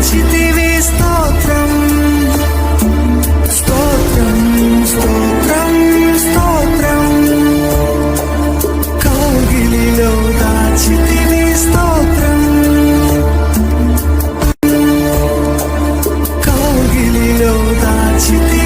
మార్చితివి స్తోత్రం స్తోత్రం స్తోత్రం స్తోత్రం కౌగిలిలో దాచితివి స్తోత్రం కౌగిలిలో దాచితి